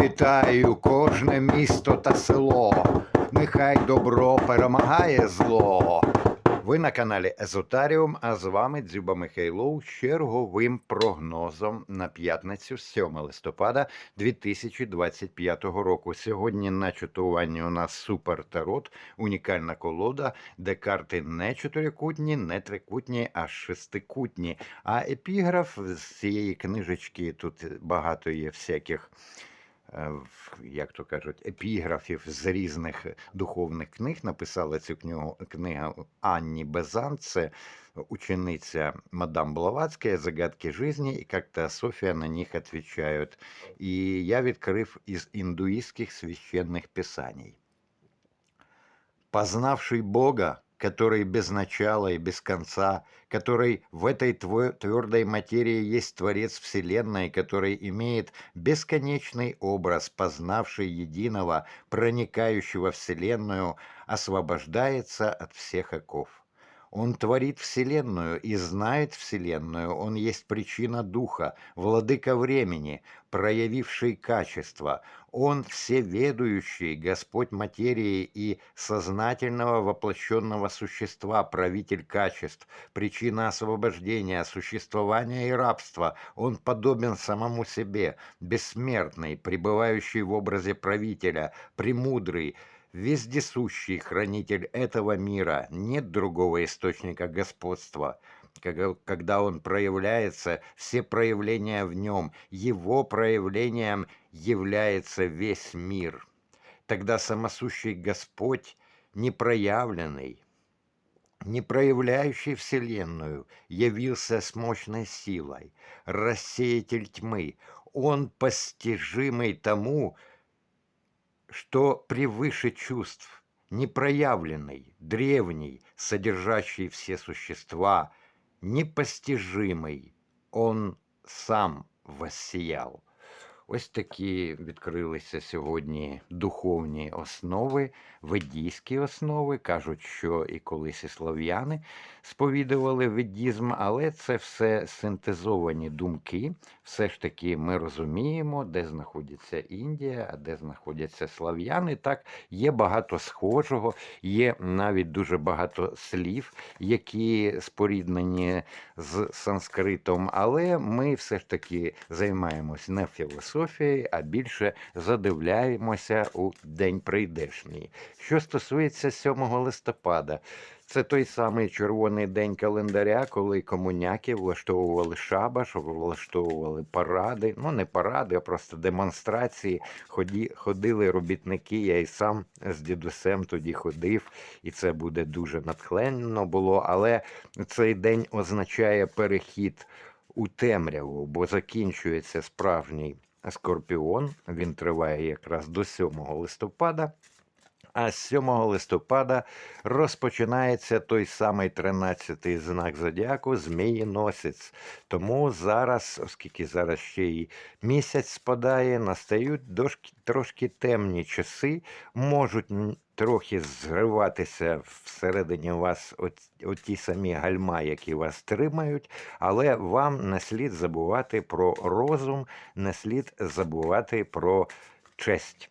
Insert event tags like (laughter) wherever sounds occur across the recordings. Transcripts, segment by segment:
Вітаю кожне місто та село. Нехай добро перемагає зло. Ви на каналі Езотаріум, а з вами Дзюба Михайлов з черговим прогнозом на п'ятницю 7 листопада 2025 року. Сьогодні на чатуванні у нас супер тарот, унікальна колода, де карти не чотирикутні, не трикутні, а шестикутні. А епіграф з цієї книжечки тут багато є всяких як то кажуть, епіграфів з різних духовних книг. Написала цю книгу книгу Анні Безан, це учениця мадам Блаватська «Загадки жизни», і Софія на них відповідає. І я відкрив із індуїстських священних писаний. Познавший Бога, который без начала и без конца, который в этой твердой материи есть Творец Вселенной, который имеет бесконечный образ, познавший единого, проникающего Вселенную, освобождается от всех оков. Он творит Вселенную и знает Вселенную, Он есть причина Духа, владыка времени, проявивший качество, Он всеведущий, Господь материи и сознательного воплощенного существа, правитель качеств, причина освобождения, существования и рабства. Он подобен самому себе, бессмертный, пребывающий в образе правителя, премудрый, вездесущий хранитель этого мира. Нет другого источника господства. Когда- он проявляется, все проявления в нем, его проявлением является весь мир. Тогда самосущий Господь, непроявленный, не проявляющий Вселенную, явился с мощной силой, рассеятель тьмы. Он постижимый тому, что превыше чувств, непроявленный, древний, содержащий все существа, непостижимый, он сам воссиял. Ось такі відкрилися сьогодні духовні основи, ведійські основи. Кажуть, що і колись і слов'яни сповідували ведізм, але це все синтезовані думки. Все ж таки ми розуміємо, де знаходиться Індія, а де знаходяться слав'яни. Так, є багато схожого, є навіть дуже багато слів, які споріднені з санскритом, але ми все ж таки займаємось не філософією, а більше задивляємося у день прийдешній. Що стосується 7 листопада, це той самий червоний день календаря, коли комуняки влаштовували шабаш, влаштовували паради. Ну, не паради, а просто демонстрації. Ході, ходили робітники. Я і сам з дідусем тоді ходив, і це буде дуже натхненно було. Але цей день означає перехід у темряву, бо закінчується справжній скорпіон. Він триває якраз до 7 листопада. А з 7 листопада розпочинається той самий 13-й знак зодіаку Зміїносець. Тому зараз, оскільки зараз ще й місяць спадає, настають трошки темні часи, можуть трохи зриватися всередині вас оті самі гальма, які вас тримають, але вам не слід забувати про розум, не слід забувати про честь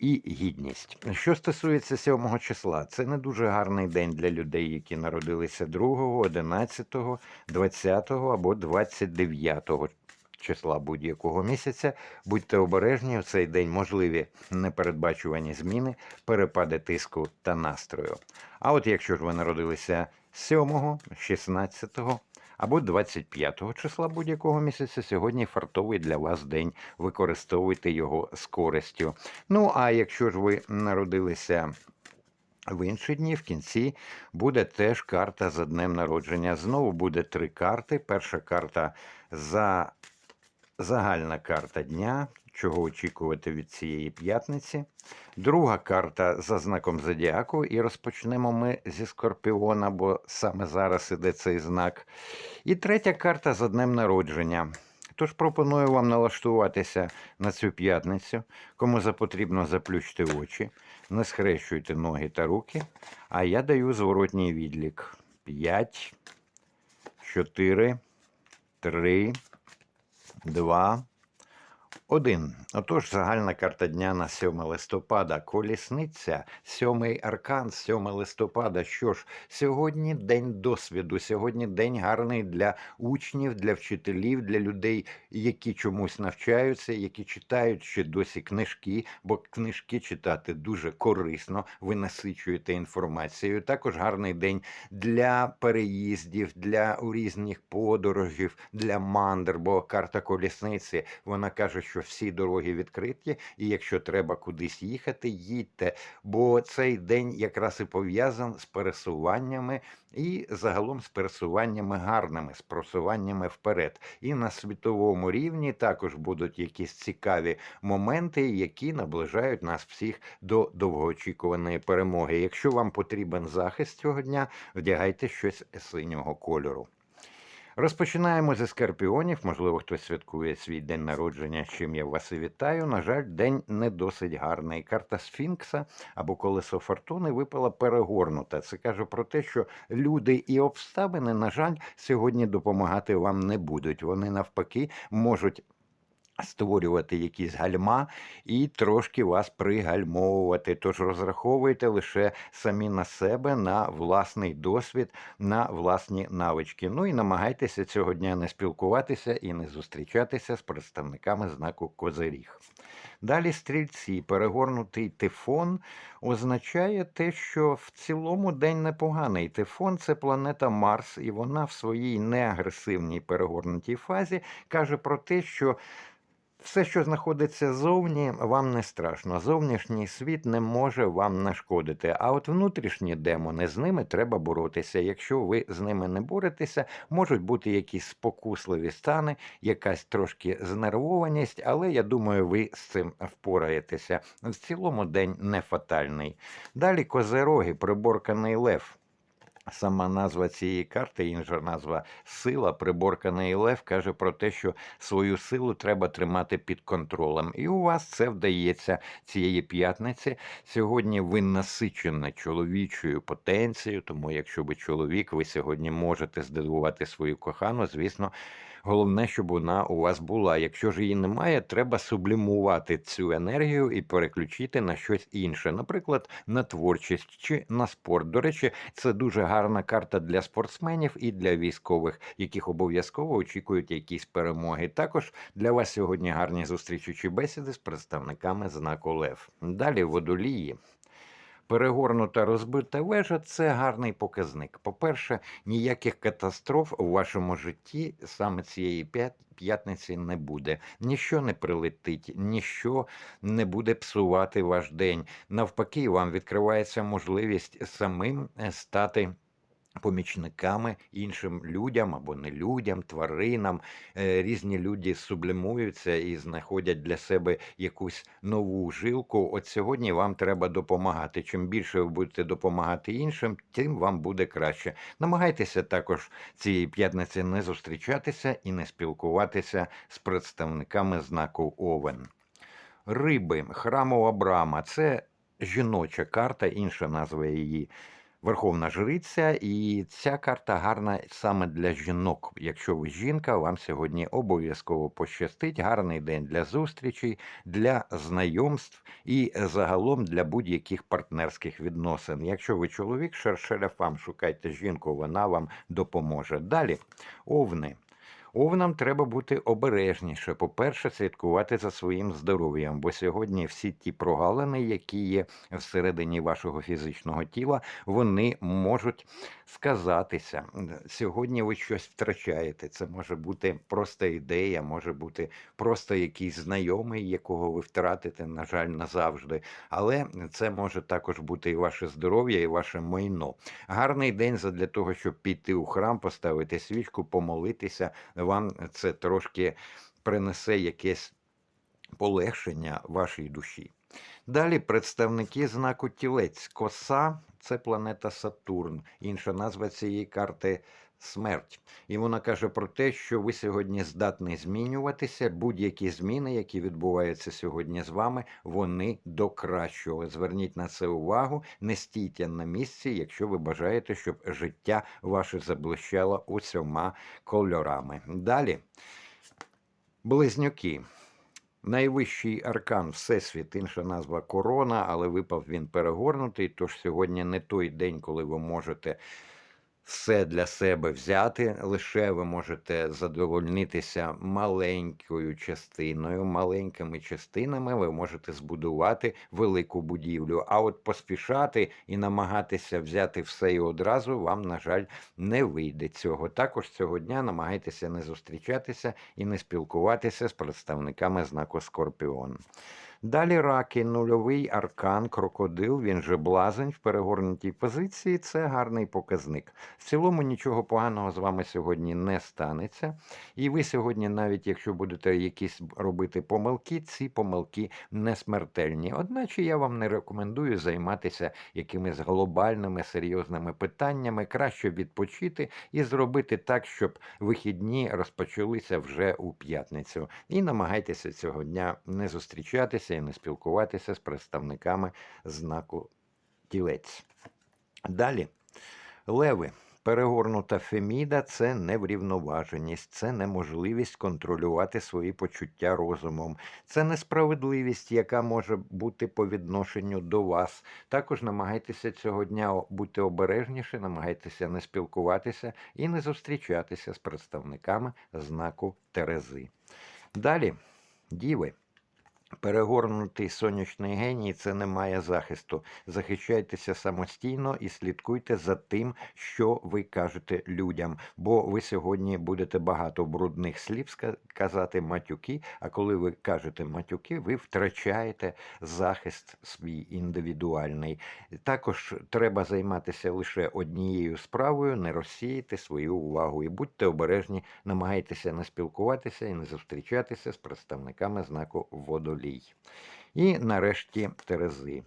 і гідність. Що стосується 7 числа, це не дуже гарний день для людей, які народилися 2, 11, 20 або 29 числа будь-якого місяця. Будьте обережні, у цей день можливі непередбачувані зміни, перепади тиску та настрою. А от якщо ж ви народилися 7, 16 або 25 числа будь-якого місяця, сьогодні фартовий для вас день. Використовуйте його з користю. Ну, а якщо ж ви народилися в інші дні, в кінці буде теж карта за днем народження. Знову буде три карти. Перша карта за загальна карта дня, чого очікувати від цієї п'ятниці. Друга карта за знаком зодіаку, і розпочнемо ми зі скорпіона, бо саме зараз іде цей знак. І третя карта за днем народження. Тож пропоную вам налаштуватися на цю п'ятницю. Кому запотрібно, заплющте очі, не схрещуйте ноги та руки. А я даю зворотній відлік: 5, 4, 3, 2, Один. Отож, загальна карта дня на 7 листопада. Колісниця, сьомий аркан, 7 листопада. Що ж, сьогодні день досвіду, сьогодні день гарний для учнів, для вчителів, для людей, які чомусь навчаються, які читають ще досі книжки, бо книжки читати дуже корисно, ви насичуєте інформацією. Також гарний день для переїздів, для різних подорожів, для мандр, бо карта колісниці вона каже, що всі дороги відкриті, і якщо треба кудись їхати, їдьте. Бо цей день якраз і пов'язаний з пересуваннями і загалом з пересуваннями гарними, з просуваннями вперед. І на світовому рівні також будуть якісь цікаві моменти, які наближають нас всіх до довгоочікуваної перемоги. Якщо вам потрібен захист цього дня, вдягайте щось синього кольору. Розпочинаємо зі скорпіонів. Можливо, хтось святкує свій день народження, з чим я вас і вітаю. На жаль, день не досить гарний. Карта Сфінкса або колесо фортуни випала перегорнута. Це каже про те, що люди і обставини, на жаль, сьогодні допомагати вам не будуть. Вони навпаки можуть. Створювати якісь гальма і трошки вас пригальмовувати. Тож розраховуйте лише самі на себе, на власний досвід, на власні навички. Ну і намагайтеся цього дня не спілкуватися і не зустрічатися з представниками знаку Козиріг. Далі стрільці, перегорнутий тифон означає те, що в цілому день непоганий. Тифон це планета Марс, і вона в своїй неагресивній перегорнутій фазі каже про те, що все, що знаходиться зовні, вам не страшно. Зовнішній світ не може вам нашкодити. А от внутрішні демони з ними треба боротися. Якщо ви з ними не боретеся, можуть бути якісь спокусливі стани, якась трошки знервованість, але я думаю, ви з цим впораєтеся. В цілому день не фатальний. Далі козероги, приборканий лев. Сама назва цієї карти, інша назва сила, приборканий лев, каже про те, що свою силу треба тримати під контролем. І у вас це вдається цієї п'ятниці. Сьогодні ви насичені чоловічою потенцією, тому якщо ви чоловік, ви сьогодні можете здивувати свою кохану, звісно. Головне, щоб вона у вас була. Якщо ж її немає, треба сублімувати цю енергію і переключити на щось інше, наприклад, на творчість чи на спорт. До речі, це дуже гарна карта для спортсменів і для військових, яких обов'язково очікують якісь перемоги. Також для вас сьогодні гарні зустрічі чи бесіди з представниками знаку Лев. Далі водолії. Перегорнута розбита вежа це гарний показник. По-перше, ніяких катастроф у вашому житті саме цієї п'ятниці не буде. Ніщо не прилетить, ніщо не буде псувати ваш день. Навпаки, вам відкривається можливість самим е, стати помічниками іншим людям або не людям, тваринам. Е, різні люди сублімуються і знаходять для себе якусь нову жилку. От сьогодні вам треба допомагати. Чим більше ви будете допомагати іншим, тим вам буде краще. Намагайтеся також цієї п'ятниці не зустрічатися і не спілкуватися з представниками знаку Овен. Риби, храмова брама це жіноча карта, інша назва її. Верховна Жриця, і ця карта гарна саме для жінок. Якщо ви жінка, вам сьогодні обов'язково пощастить. Гарний день для зустрічей, для знайомств і загалом для будь-яких партнерських відносин. Якщо ви чоловік, шершеляфам, шукайте жінку, вона вам допоможе. Далі овни. Овнам треба бути обережніше. По-перше, слідкувати за своїм здоров'ям, бо сьогодні всі ті прогалини, які є всередині вашого фізичного тіла, вони можуть сказатися. Сьогодні ви щось втрачаєте. Це може бути просто ідея, може бути просто якийсь знайомий, якого ви втратите, на жаль, назавжди. Але це може також бути і ваше здоров'я, і ваше майно. Гарний день для того, щоб піти у храм, поставити свічку, помолитися вам це трошки принесе якесь полегшення вашій душі. Далі представники знаку тілець. Коса це планета Сатурн, інша назва цієї карти смерть. І вона каже про те, що ви сьогодні здатні змінюватися. Будь-які зміни, які відбуваються сьогодні з вами, вони до кращого. Зверніть на це увагу, не стійте на місці, якщо ви бажаєте, щоб життя ваше заблищало усіма кольорами. Далі близнюки. Найвищий аркан Всесвіт, інша назва корона, але випав він перегорнутий. Тож сьогодні не той день, коли ви можете все для себе взяти. Лише ви можете задовольнитися маленькою частиною, маленькими частинами ви можете збудувати велику будівлю. А от поспішати і намагатися взяти все і одразу вам, на жаль, не вийде цього. Також цього дня намагайтеся не зустрічатися і не спілкуватися з представниками знаку Скорпіон. Далі раки, нульовий аркан, крокодил, він же блазень в перегорнутій позиції. Це гарний показник. В цілому нічого поганого з вами сьогодні не станеться. І ви сьогодні, навіть якщо будете якісь робити помилки, ці помилки не смертельні. Одначе я вам не рекомендую займатися якимись глобальними серйозними питаннями. Краще відпочити і зробити так, щоб вихідні розпочалися вже у п'ятницю. І намагайтеся цього дня не зустрічатися не спілкуватися з представниками знаку тілець. Далі, леви. Перегорнута феміда це неврівноваженість, це неможливість контролювати свої почуття розумом, це несправедливість, яка може бути по відношенню до вас. Також намагайтеся цього дня бути обережніше, намагайтеся не спілкуватися і не зустрічатися з представниками знаку Терези. Далі, діви. Перегорнутий сонячний геній це не має захисту. Захищайтеся самостійно і слідкуйте за тим, що ви кажете людям, бо ви сьогодні будете багато брудних слів казати матюки. А коли ви кажете матюки, ви втрачаєте захист свій індивідуальний. Також треба займатися лише однією справою, не розсіяти свою увагу і будьте обережні, намагайтеся не спілкуватися і не зустрічатися з представниками знаку водолій олій. І нарешті Терези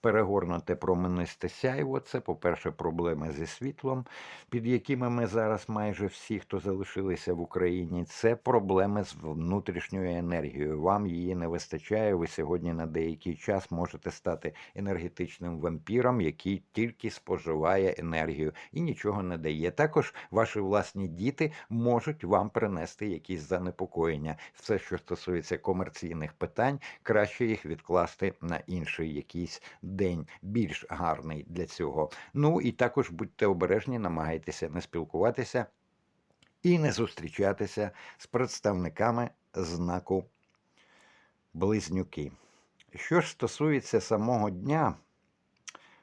перегорнуте променисте сяйво. Це, по-перше, проблеми зі світлом, під якими ми зараз майже всі, хто залишилися в Україні, це проблеми з внутрішньою енергією. Вам її не вистачає. Ви сьогодні на деякий час можете стати енергетичним вампіром, який тільки споживає енергію і нічого не дає. Також ваші власні діти можуть вам принести якісь занепокоєння. Все, що стосується комерційних питань, краще їх відкласти на інший якийсь день більш гарний для цього. Ну і також будьте обережні, намагайтеся не спілкуватися і не зустрічатися з представниками знаку Близнюки. Що ж стосується самого дня,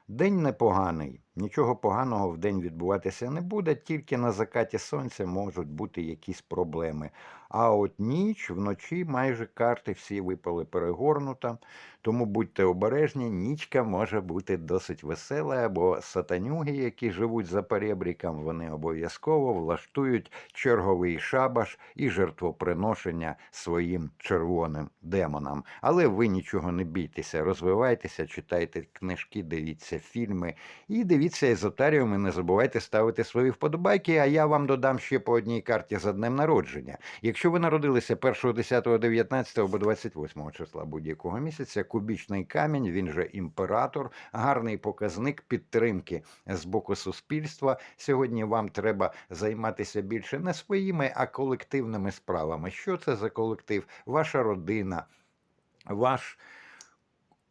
день непоганий. Нічого поганого в день відбуватися не буде, тільки на закаті сонця можуть бути якісь проблеми. А от ніч вночі майже карти всі випали перегорнута, тому будьте обережні, нічка може бути досить весела, бо сатанюги, які живуть за перебріком, вони обов'язково влаштують черговий шабаш і жертвоприношення своїм червоним демонам. Але ви нічого не бійтеся, розвивайтеся, читайте книжки, дивіться фільми і дивіться. Дивіться езотеріум і не забувайте ставити свої вподобайки, а я вам додам ще по одній карті за днем народження. Якщо ви народилися 1, 10, 19 або 28 числа будь-якого місяця, кубічний камінь, він же імператор, гарний показник підтримки з боку суспільства. Сьогодні вам треба займатися більше не своїми, а колективними справами. Що це за колектив? Ваша родина, ваш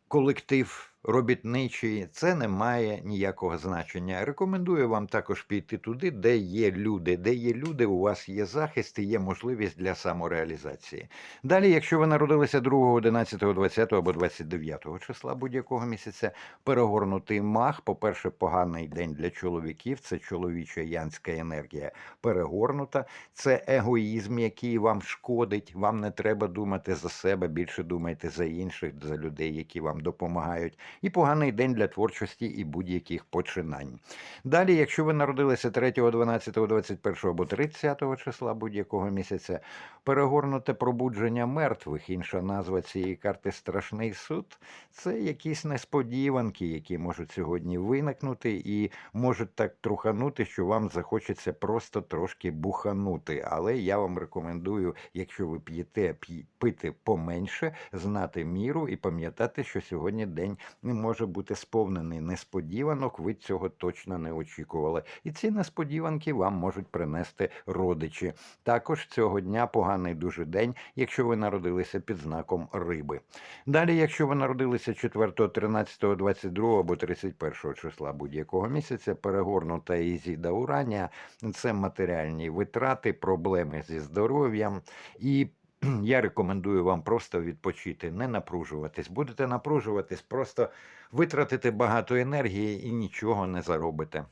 колектив робітничий, це не має ніякого значення. Рекомендую вам також піти туди, де є люди, де є люди, у вас є захист і є можливість для самореалізації. Далі, якщо ви народилися 2, 11, 20 або 29 числа будь-якого місяця, перегорнутий мах, по-перше, поганий день для чоловіків, це чоловіча янська енергія перегорнута, це егоїзм, який вам шкодить. Вам не треба думати за себе, більше думайте за інших, за людей, які вам допомагають і поганий день для творчості і будь-яких починань. Далі, якщо ви народилися 3, 12, 21 або 30 числа будь-якого місяця, перегорнуте пробудження мертвих, інша назва цієї карти Страшний суд, це якісь несподіванки, які можуть сьогодні виникнути, і можуть так труханути, що вам захочеться просто трошки буханути. Але я вам рекомендую, якщо ви п'єте, п'єте пити поменше, знати міру і пам'ятати, що сьогодні день не може бути сповнений несподіванок. Ви цього точно не очікували. І ці несподіванки вам можуть принести родичі. Також цього дня поганий дуже день, якщо ви народилися під знаком риби. Далі, якщо ви народилися 4, 13, 22 або 31 числа будь-якого місяця, перегорнута ізіда уранія це матеріальні витрати, проблеми зі здоров'ям і. (clears throat) Я рекомендую вам просто відпочити, не напружуватись. Будете напружуватись, просто витратите багато енергії і нічого не заробите.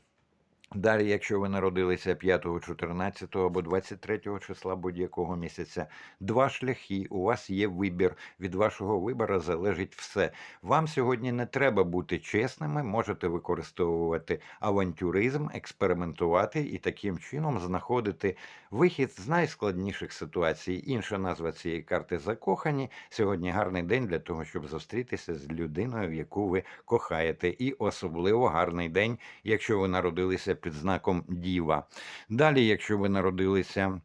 Далі, якщо ви народилися 5, 14 або 23 числа будь-якого місяця, два шляхи. У вас є вибір. Від вашого вибору залежить все. Вам сьогодні не треба бути чесними, можете використовувати авантюризм, експериментувати і таким чином знаходити вихід з найскладніших ситуацій. Інша назва цієї карти закохані. Сьогодні гарний день для того, щоб зустрітися з людиною, яку ви кохаєте. І особливо гарний день, якщо ви народилися під знаком Діва. Далі, якщо ви народилися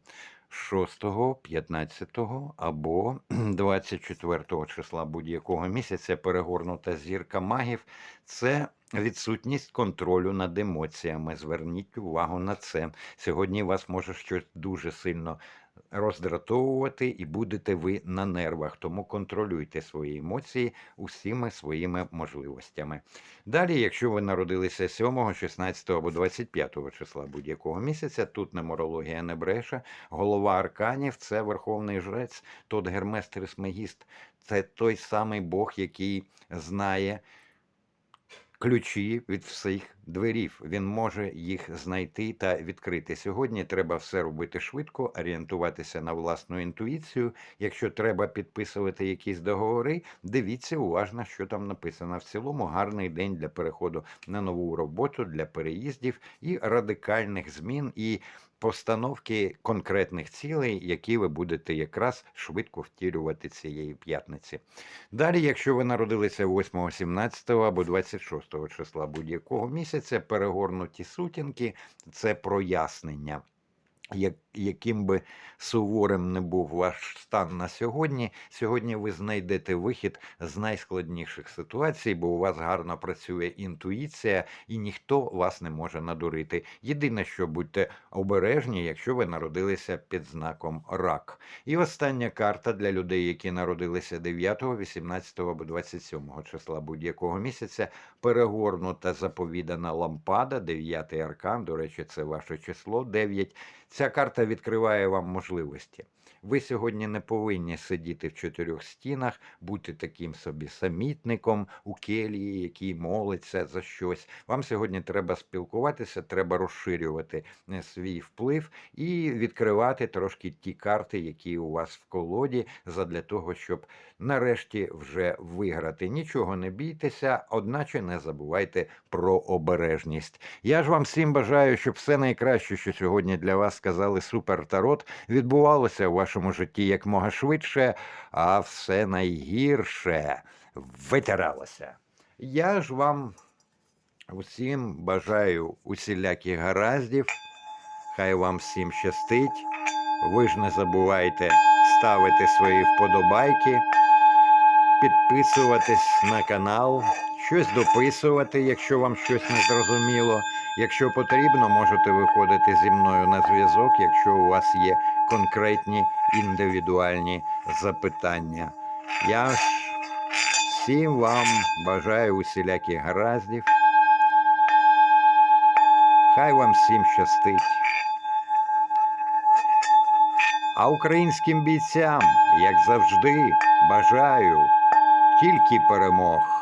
6, 15 або (clears throat) 24 числа будь-якого місяця, перегорнута зірка магів, це відсутність контролю над емоціями. Зверніть увагу на це. Сьогодні вас може щось дуже сильно роздратовувати, і будете ви на нервах. Тому контролюйте свої емоції усіма своїми можливостями. Далі, якщо ви народилися 7, 16 або 25 числа будь-якого місяця, тут нумерологія не бреше, голова арканів це верховний жрець, тот Гермес Трисмегіст. Це той самий Бог, який знає ключі від всіх дверів. Він може їх знайти та відкрити. Сьогодні треба все робити швидко, орієнтуватися на власну інтуїцію. Якщо треба підписувати якісь договори, дивіться уважно, що там написано. В цілому гарний день для переходу на нову роботу, для переїздів і радикальних змін. і Постановки конкретних цілей, які ви будете якраз швидко втілювати цієї п'ятниці. Далі, якщо ви народилися 8, 17 або 26 числа будь-якого місяця, перегорнуті сутінки це прояснення. Як, яким би суворим не був ваш стан на сьогодні, сьогодні ви знайдете вихід з найскладніших ситуацій, бо у вас гарно працює інтуїція, і ніхто вас не може надурити. Єдине, що будьте обережні, якщо ви народилися під знаком рак. І остання карта для людей, які народилися 9, 18 або 27 числа будь-якого місяця, перегорнута заповідана лампада, 9 аркан. До речі, це ваше число 9. Ця карта відкриває вам можливості. Ви сьогодні не повинні сидіти в чотирьох стінах, бути таким собі самітником у келії, який молиться за щось. Вам сьогодні треба спілкуватися, треба розширювати е, свій вплив і відкривати трошки ті карти, які у вас в колоді, задля того, щоб нарешті вже виграти. Нічого не бійтеся, одначе не забувайте про обережність. Я ж вам всім бажаю, щоб все найкраще, що сьогодні для вас сказали Супер Тарот, відбувалося у вашому житті якмога швидше, а все найгірше витиралося. Я ж вам усім бажаю усіляких гараздів. Хай вам всім щастить. Ви ж не забувайте ставити свої вподобайки, підписуватись на канал, щось дописувати, якщо вам щось не зрозуміло. Якщо потрібно, можете виходити зі мною на зв'язок, якщо у вас є конкретні індивідуальні запитання. Я всім вам бажаю усіляких гараздів. Хай вам всім щастить. А українським бійцям, як завжди, бажаю тільки перемог